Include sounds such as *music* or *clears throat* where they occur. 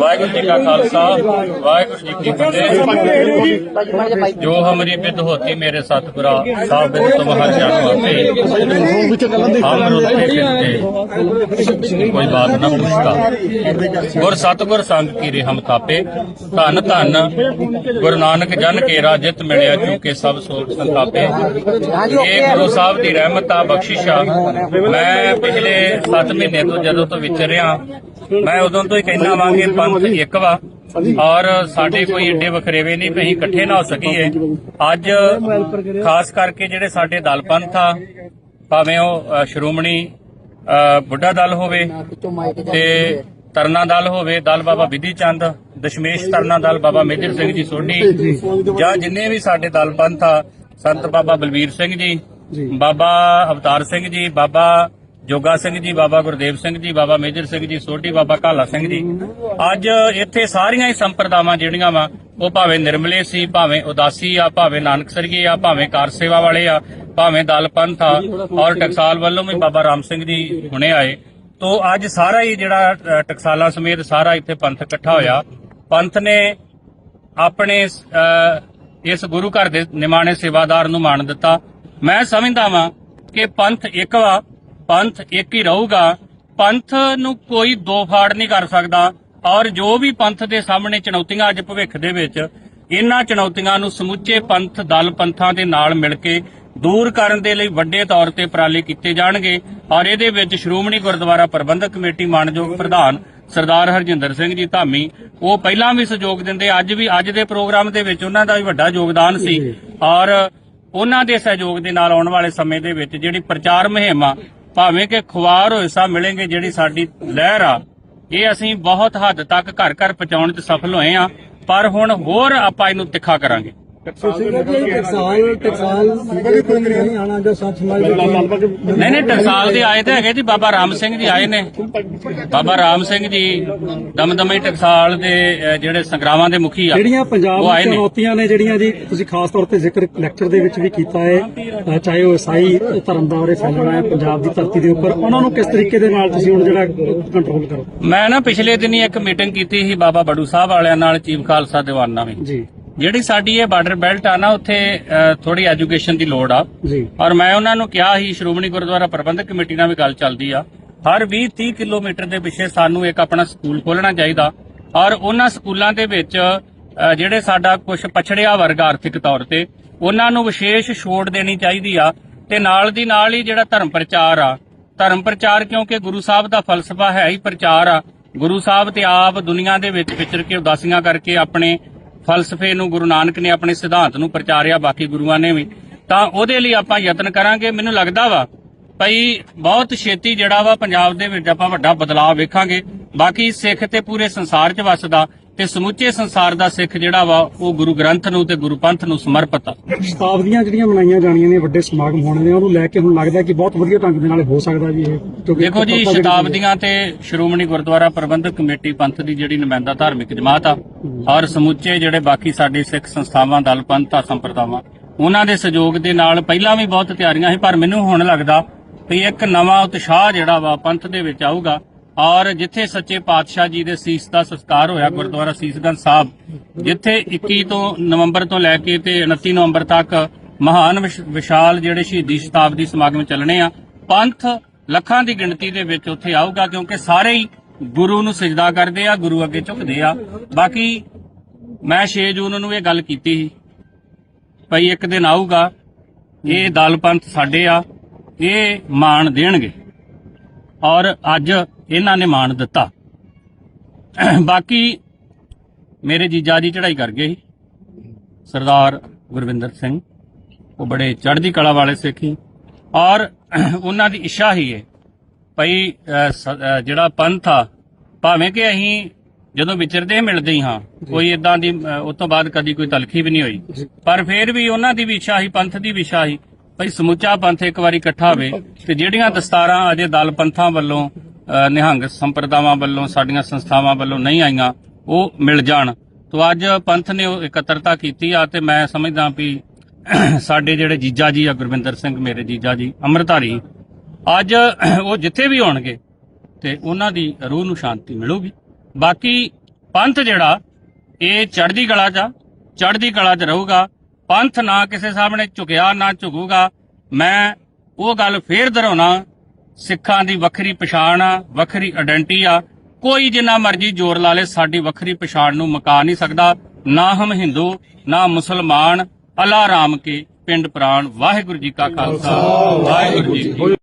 ਵਾਹਿਗੁਰੂ ਜੀ ਕਾ ਖਾਲਸਾ, ਵਾਹਿਗੁਰੂ ਜੀ ਕੀ ਫਤਿਹ। ਜੋ ਹਮਰੀ ਬਿਦ ਹੋਤੀ ਮੇਰੇ ਸਤਿਗੁਰਾ ਸਾਹਿਬ ਬਿਦ ਤੁਮਹਰ ਜਾਨੋ ਆਪੇ ਹਮ ਰੁੱਤੇ ਫਿਰਤੇ ਕੋਈ ਬਾਤ ਨਾ ਪੁੱਛਦਾ। ਗੁਰ ਸਤਿਗੁਰ ਸੰਗ ਕੀ ਰੇ ਹਮ ਥਾਪੇ। ਧੰਨ ਧੰਨ ਗੁਰੂ ਨਾਨਕ ਜਨ ਕੇਰਾ ਜਿਤ ਮਿਲਿਆ ਚੁਕੇ ਸਭ ਸੋਚ ਸੰਤਾਪੇ। ਇਹ ਗੁਰੂ ਸਾਹਿਬ ਦੀ ਰਹਿਮਤ ਆ ਬਖਸ਼ਿਸ਼ ਆ। ਮੈਂ ਪਿਛਲੇ 7 ਮਹੀਨੇ ਤੋਂ ਜਦੋਂ ਤੋਂ ਵਿਚਰਿਆ ਮੈਂ ਉਦੋਂ ਤੋਂ ਹੀ ਕਹਿਣਾ ਵਾਂਗੇ ਪੰਥ ਇੱਕ ਵਾ ਔਰ ਸਾਡੇ ਕੋਈ ਏਡੇ ਵਖਰੇਵੇ ਨਹੀਂ, ਵੀ ਇਕੱਠੇ ਨਾ ਹੋ ਸਕੀਏ। ਅੱਜ ਖਾਸ ਕਰਕੇ ਜਿਹੜੇ ਸਾਡੇ ਦਲ ਪੰਥ ਆ, ਭਾਵੇਂ ਉਹ ਸ਼੍ਰੋਮਣੀ ਬੁੱਢਾ ਦਲ ਹੋਵੇ ਤੇ ਤਰਨਾ ਦਲ ਹੋਵੇ, ਦਲ ਬਾਬਾ ਵਿਧੀ ਚੰਦ, ਦਸ਼ਮੇਸ਼ ਤਰਨਾ ਦਲ ਬਾਬਾ ਮੇਜਰ ਸਿੰਘ ਜੀ ਸੋਢੀ, ਜਾਂ ਜਿੰਨੇ ਵੀ ਸਾਡੇ ਦਲ ਪੰਥ ਆ, ਸੰਤ ਬਾਬਾ ਬਲਬੀਰ ਸਿੰਘ ਜੀ, ਬਾਬਾ ਅਵਤਾਰ ਸਿੰਘ ਜੀ, ਬਾਬਾ ਜੋਗਾ ਸਿੰਘ ਜੀ, ਬਾਬਾ ਗੁਰਦੇਵ ਸਿੰਘ ਜੀ, ਬਾਬਾ ਮੇਜਰ ਸਿੰਘ ਜੀ, ਸੋਢੀ ਬਾਬਾ ਕਾਲਾ ਸਿੰਘ ਜੀ। ਅੱਜ ਇੱਥੇ ਸਾਰੀਆਂ ਹੀ ਸੰਪਰਦਾਵਾਂ ਜਿਹੜੀਆਂ ਵਾ, ਉਹ ਭਾਵੇਂ ਨਿਰਮਲੇ ਸੀ, ਭਾਵੇਂ ਉਦਾਸੀ ਆ, ਭਾਵੇਂ ਨਾਨਕਸਰੀਏ ਆ, ਭਾਵੇਂ ਕਾਰ ਸੇਵਾ ਵਾਲੇ ਆ, ਭਾਵੇਂ ਦਲ ਪੰਥ ਆ, ਔਰ ਟਕਸਾਲ ਵੱਲੋਂ ਵੀ ਬਾਬਾ ਰਾਮ ਸਿੰਘ ਜੀ ਹੁਣੇ ਆਏ। ਤੋ ਅੱਜ ਸਾਰਾ ਹੀ ਜਿਹੜਾ ਟਕਸਾਲਾ ਸਮੇਤ ਸਾਰਾ ਇੱਥੇ ਪੰਥ ਇਕੱਠਾ ਹੋਇਆ। ਪੰਥ ਨੇ ਆਪਣੇ ਇਸ ਗੁਰੂ ਘਰ ਦੇ ਨਿਮਾਣੇ ਸੇਵਾਦਾਰ ਨੂੰ ਮਾਣ ਦਿੱਤਾ। ਮੈਂ ਸਮਝਦਾ ਵਾਂ ਕਿ ਪੰਥ ਇੱਕ ਵਾ ਪੰਥ ਇੱਕ ਹੀ ਰਹੂਗਾ ਪੰਥ ਨੂੰ ਕੋਈ ਦੋ ਫਾੜ ਨਹੀਂ ਕਰ ਸਕਦਾ। ਔਰ ਜੋ ਵੀ ਪੰਥ ਦੇ ਸਾਹਮਣੇ ਚੁਣੌਤੀਆਂ ਅੱਜ ਭਵਿੱਖ ਦੇ ਵਿੱਚ ਇਹਨਾਂ ਚੁਣੌਤੀਆਂ ਨੂੰ ਸਮੁੱਚੇ ਪੰਥ ਦਲ ਪੰਥਾਂ ਦੇ ਨਾਲ ਮਿਲ ਕੇ ਦੂਰ ਕਰਨ ਦੇ ਲਈ ਵੱਡੇ ਤੌਰ ਤੇ ਉਪਰਾਲੇ ਕੀਤੇ ਜਾਣਗੇ। ਔਰ ਇਹਦੇ ਵਿੱਚ ਸ਼੍ਰੋਮਣੀ ਗੁਰਦੁਆਰਾ ਪ੍ਰਬੰਧਕ ਕਮੇਟੀ ਮਾਨਯੋਗ ਪ੍ਰਧਾਨ ਸਰਦਾਰ ਹਰਜਿੰਦਰ ਸਿੰਘ ਜੀ ਧਾਮੀ ਉਹ ਪਹਿਲਾਂ ਵੀ ਸਹਿਯੋਗ ਦਿੰਦੇ ਅੱਜ ਵੀ ਅੱਜ ਦੇ ਪ੍ਰੋਗਰਾਮ ਦੇ ਵਿੱਚ ਉਹਨਾਂ ਦਾ ਵੀ ਵੱਡਾ ਯੋਗਦਾਨ ਸੀ। ਔਰ ਉਹਨਾਂ ਦੇ ਸਹਿਯੋਗ ਦੇ ਨਾਲ ਆਉਣ ਵਾਲੇ ਸਮੇਂ ਦੇ ਵਿੱਚ ਜਿਹੜੀ ਪ੍ਰਚਾਰ ਮੁਹਿੰਮ ਆ ਭਾਵੇਂ ਕਿ ਖੁਆਰ ਹੋਏ ਸਾ ਮਿਲेंगे ਜਿਹੜੀ ਸਾਡੀ ਲਹਿਰ ਆ, ਇਹ ਅਸੀਂ ਬਹੁਤ ਹੱਦ ਤੱਕ ਘਰ ਘਰ ਪਹੁੰਚਾਉਣ 'ਚ ਸਫਲ ਹੋਏ ਆ ਪਰ ਹੁਣ ਹੋਰ ਆਪਾਂ ਇਹਨੂੰ ਤਿੱਖਾ ਕਰਾਂਗੇ। ਟਕਸਾਲ ਟਕਸਾਲ ਨਹੀਂ ਆਣਾ ਜੋ ਸੱਚ ਸਮਾਜ ਦੇ ਨਹੀਂ ਨਹੀਂ ਟਕਸਾਲ ਦੇ ਆਏ ਤੇ ਹੈਗੇ ਜੀ ਬਾਬਾ ਰਾਮ ਸਿੰਘ ਜੀ ਆਏ ਨੇ। ਬਾਬਾ ਰਾਮ ਸਿੰਘ ਜੀ ਦਮਦਮਈ ਟਕਸਾਲ ਦੇ ਅਹ, ਜਿਹੜੇ ਸੰਗਰਾਮਾਂ ਦੇ ਮੁਖੀ ਆ ਜਿਹੜੀਆਂ ਪੰਜਾਬ ਉਹ ਆਏ ਦੀ ਨੇ। ਚੁਣੌਤੀਆਂ ਨੇ ਜਿਹੜੀਆਂ ਜੀ ਤੁਸੀਂ ਖਾਸ ਤੌਰ ਤੇ ਜ਼ਿਕਰ ਲੈਕਚਰ ਦੇ ਵਿੱਚ ਵੀ ਕੀਤਾ ਹੈ ਚਾਹੇ ਉਹ ਈਸਾਈ ਧਰਮ ਦਾ ਉਰੇ ਫੈਲਣਾ ਹੈ ਪੰਜਾਬ ਦੀ ਧਰਤੀ ਦੇ ਉੱਪਰ ਉਹਨਾਂ ਨੂੰ ਕਿਸ ਤਰੀਕੇ ਦੇ ਨਾਲ ਤੁਸੀਂ ਹੁਣ ਜਿਹੜਾ ਕੰਟਰੋਲ ਕਰੋ? ਮੈਂ ਨਾ ਪਿਛਲੇ ਦਿਨੀ ਇੱਕ ਮੀਟਿੰਗ ਕੀਤੀ ਸੀ ਬਾਬਾ ਬੜੂ ਸਾਹਿਬ ਵਾਲਿਆਂ ਨਾਲ ਚੀਫ ਖਾਲਸਾ ਦੀਵਾਨਾ ਵੀ। ਜੀ। ਜਿਹੜੀ ਸਾਡੀ ਇਹ ਬਾਰਡਰ ਬੈਲਟ ਆ ਨਾ ਉੱਥੇ ਥੋੜੀ ਐਜੂਕੇਸ਼ਨ ਦੀ ਲੋੜ ਆ। ਜੀ। ਔਰ ਮੈਂ ਉਹਨਾਂ ਨੂੰ ਕਿਹਾ ਸੀ ਸ਼੍ਰੋਮਣੀ ਗੁਰਦੁਆਰਾ ਪ੍ਰਬੰਧਕ ਕਮੇਟੀ ਨਾਲ ਵੀ ਗੱਲ ਚੱਲਦੀ ਆ। ਹਰ 20 30 ਕਿਲੋਮੀਟਰ ਦੇ ਪਿੱਛੇ ਸਾਨੂੰ ਇੱਕ ਆਪਣਾ ਸਕੂਲ ਖੋਲਣਾ ਚਾਹੀਦਾ। ਔਰ ਉਹਨਾਂ ਸਕੂਲਾਂ ਦੇ ਵਿੱਚ ਜਿਹੜੇ ਸਾਡਾ ਕੁਝ ਪਛੜਿਆ ਵਰਗ ਆਰਥਿਕ ਤੌਰ ਤੇ ਉਹਨਾਂ ਨੂੰ ਵਿਸ਼ੇਸ਼ ਛੋਟ ਦੇਣੀ ਚਾਹੀਦੀ ਆ। ਤੇ ਨਾਲ ਦੀ ਨਾਲ ਹੀ ਜਿਹੜਾ ਧਰਮ ਪ੍ਰਚਾਰ ਆ ਧਰਮ ਪ੍ਰਚਾਰ ਕਿਉਂਕਿ ਗੁਰੂ ਸਾਹਿਬ ਦਾ ਫਲਸਫਾ ਹੈ ਹੀ ਪ੍ਰਚਾਰ ਆ। ਗੁਰੂ ਸਾਹਿਬ ਤੇ ਆਪ ਦੁਨੀਆ ਦੇ ਵਿੱਚ ਵਿਚਰ ਕੇ ਉਦਾਸੀਆਂ ਕਰਕੇ ਆਪਣੇ ਫਲਸਫੇ ਨੂੰ ਗੁਰੂ ਨਾਨਕ ਨੇ ਆਪਣੇ ਸਿਧਾਂਤ ਨੂੰ ਪ੍ਰਚਾਰਿਆ, ਬਾਕੀ ਗੁਰੂਆਂ ਨੇ ਵੀ, ਤਾਂ ਉਹਦੇ ਲਈ ਆਪਾਂ ਯਤਨ ਕਰਾਂਗੇ। ਮੈਨੂੰ ਲੱਗਦਾ ਵਾ ਭਈ ਬਹੁਤ ਛੇਤੀ ਜਿਹੜਾ ਵਾ ਪੰਜਾਬ ਦੇ ਵਿੱਚ ਆਪਾਂ ਵੱਡਾ ਬਦਲਾਅ ਵੇਖਾਂਗੇ। ਬਾਕੀ ਸਿੱਖ ਤੇ ਪੂਰੇ ਸੰਸਾਰ 'ਚ ਵੱਸਦਾ। ਤੇ ਸਮੁੱਚੇ ਸੰਸਾਰ ਦਾ ਸਿੱਖ ਜਿਹੜਾ ਵਾ ਉਹ ਗੁਰੂ ਗ੍ਰੰਥ ਨੂੰ ਤੇ ਗੁਰੂ ਪੰਥ ਨੂੰ ਸਮਰਪਿਤ ਆ। ਸ਼ਤਾਬਦੀਆਂ ਜਿਹੜੀਆਂ ਮਨਾਈਆਂ ਜਾਣੀਆਂ ਨੇ ਵੱਡੇ ਸਮਾਗਮ ਹੋਣੇ ਨੇ ਉਹਨੂੰ ਲੈ ਕੇ ਹੁਣ ਲੱਗਦਾ ਕਿ ਬਹੁਤ ਵਧੀਆ ਢੰਗ ਦੇ ਨਾਲ ਹੋ ਸਕਦਾ ਜੀ ਇਹ ਦੇਖੋ ਜੀ ਸ਼ਤਾਬਦੀਆਂ ਤੇ ਸ਼੍ਰੋਮਣੀ ਗੁਰਦੁਆਰਾ ਪ੍ਰਬੰਧਕ ਕਮੇਟੀ ਪੰਥ ਦੀ ਜਿਹੜੀ ਨੁਮਾਇੰਦਾ ਧਾਰਮਿਕ ਜਮਾਤ ਆ ਔਰ ਸਮੁੱਚੇ ਜਿਹੜੇ ਬਾਕੀ ਸਾਡੇ ਸਿੱਖ ਸੰਸਥਾਵਾਂ ਦਲ ਪੰਥ ਆ ਸੰਪਰਦਾਵਾਂ ਉਹਨਾਂ ਦੇ ਸਹਿਯੋਗ ਦੇ ਨਾਲ ਪਹਿਲਾਂ ਵੀ ਬਹੁਤ ਤਿਆਰੀਆਂ ਸੀ ਪਰ ਮੈਨੂੰ ਹੁਣ ਲੱਗਦਾ ਵੀ ਇੱਕ ਨਵਾਂ ਉਤਸ਼ਾਹ ਜਿਹੜਾ ਵਾ ਪੰਥ ਦੇ ਵਿੱਚ ਆਊਗਾ ਔਰ ਜਿੱਥੇ ਸੱਚੇ ਪਾਤਸ਼ਾਹ ਜੀ ਦੇ ਸੀਸ ਦਾ ਸੰਸਕਾਰ ਹੋਇਆ, ਗੁਰਦੁਆਰਾ ਸੀਸਗੰਜ ਸਾਹਿਬ, ਜਿੱਥੇ 21 ਤੋਂ ਨਵੰਬਰ ਤੋਂ ਲੈ ਕੇ ਤੇ 29 ਨਵੰਬਰ ਤੱਕ ਮਹਾਨ ਵਿਸ਼- ਵਿਸ਼ਾਲ ਜਿਹੜੇ ਸ਼ਹੀਦੀ ਸ਼ਤਾਬਦੀ ਸਮਾਗਮ ਚੱਲਣੇ ਆ। ਪੰਥ ਲੱਖਾਂ ਦੀ ਗਿਣਤੀ ਦੇ ਵਿੱਚ ਉੱਥੇ ਆਊਗਾ, ਕਿਉਂਕਿ ਸਾਰੇ ਹੀ ਗੁਰੂ ਨੂੰ ਸਜਦਾ ਕਰਦੇ ਆ, ਗੁਰੂ ਅੱਗੇ ਝੁਕਦੇ ਆ। ਬਾਕੀ ਮੈਂ 6 ਜੂਨ ਨੂੰ ਇਹ ਗੱਲ ਕੀਤੀ ਸੀ, ਭਈ ਇੱਕ ਦਿਨ ਆਊਗਾ, ਇਹ ਦਲ ਪੰਥ ਸਾਡੇ ਆ, ਇਹ ਮਾਣ ਦੇਣਗੇ। ਔਰ ਅੱਜ ਇਹਨਾਂ ਨੇ ਮਾਣ ਦਿੱਤਾ। ਬਾਕੀ ਮੇਰੇ ਜੀਜਾ ਜੀ ਚੜ੍ਹਾਈ ਕਰ ਗਏ ਸੀ। ਸਰਦਾਰ ਗੁਰਵਿੰਦਰ ਸਿੰਘ। ਉਹ ਬੜੇ ਚੜ੍ਹਦੀ ਕਲਾ ਵਾਲੇ ਸਿੱਖੀ ਔਰ ਉਹਨਾਂ ਦੀ ਇੱਛਾ ਹੀ ਹੈ ਭਈ ਜਿਹੜਾ ਪੰਥ ਆ ਭਾਵੇਂ ਕਿ ਅਸੀਂ ਜਦੋਂ ਵਿਚਰਦੇ ਮਿਲਦੇ ਹੀ ਹਾਂ ਕੋਈ ਇਦਾਂ ਦੀ ਅਹ, ਉਸ ਤੋਂ ਬਾਅਦ ਕਦੀ ਕੋਈ ਤਲਖੀ ਵੀ ਨਹੀਂ ਹੋਈ। ਪਰ ਫਿਰ ਵੀ ਉਹਨਾਂ ਦੀ ਵੀ ਇੱਛਾ ਸੀ ਪੰਥ ਦੀ ਵੀ ਇੱਛਾ ਸੀ ਭਈ ਸਮੁੱਚਾ ਪੰਥ ਇੱਕ ਵਾਰੀ ਇਕੱਠਾ ਹੋਵੇ ਤੇ ਜਿਹੜੀਆਂ ਦਸਤਾਰਾਂ ਅਜੇ ਦਲ ਪੰਥਾਂ ਵੱਲੋਂ ਨਿਹੰਗ ਸੰਪਰਦਾਵਾਂ ਵੱਲੋਂ ਸਾਡੀਆਂ ਸੰਸਥਾਵਾਂ ਵੱਲੋਂ ਨਹੀਂ ਆਈਆਂ ਉਹ ਮਿਲ ਜਾਣ। ਤੋਂ ਅੱਜ ਪੰਥ ਨੇ ਉਹ ਇਕੱਤਰਤਾ ਕੀਤੀ ਆ ਤੇ ਮੈਂ ਸਮਝਦਾ ਵੀ *clears throat* ਸਾਡੇ ਜਿਹੜੇ ਜੀਜਾ ਜੀ ਆ ਗੁਰਵਿੰਦਰ ਸਿੰਘ ਮੇਰੇ ਜੀਜਾ ਜੀ ਅੰਮ੍ਰਿਤਧਾਰੀ ਅੱਜ *clears throat* ਉਹ ਜਿੱਥੇ ਵੀ ਹੋਣਗੇ ਤੇ ਉਹਨਾਂ ਦੀ ਰੂਹ ਨੂੰ ਸ਼ਾਂਤੀ ਮਿਲੂਗੀ। ਬਾਕੀ ਪੰਥ ਜਿਹੜਾ ਇਹ ਚੜ੍ਹਦੀ ਕਲਾ 'ਚ ਆ, ਚੜ੍ਹਦੀ ਕਲਾ 'ਚ ਰਹੂਗਾ। ਪੰਥ ਨਾ ਕਿਸੇ ਸਾਹਮਣੇ ਝੁਕਿਆ ਨਾ ਝੁਕੂਗਾ। ਮੈਂ ਉਹ ਗੱਲ ਫੇਰ ਦੁਹਰਾਉਣਾ ਸਿੱਖਾਂ ਦੀ ਵੱਖਰੀ ਪਛਾਣ ਆ, ਵੱਖਰੀ ਆਇਡੈਂਟੀ ਆ। ਕੋਈ ਜਿੰਨਾ ਮਰਜ਼ੀ ਜ਼ੋਰ ਲਾ ਲੇ, ਸਾਡੀ ਵੱਖਰੀ ਪਛਾਣ ਨੂੰ ਮਕਾ ਨਹੀਂ ਸਕਦਾ। ਨਾ ਹਮ ਹਿੰਦੂ, ਨਾ ਮੁਸਲਮਾਨ ਅੱਲਾ ਰਾਮ ਕੇ ਪਿੰਡ ਪ੍ਰਾਣ। ਵਾਹਿਗੁਰੂ ਜੀ ਕਾ ਖਾਲਸਾ, ਵਾਹਿਗੁਰੂ ਜੀ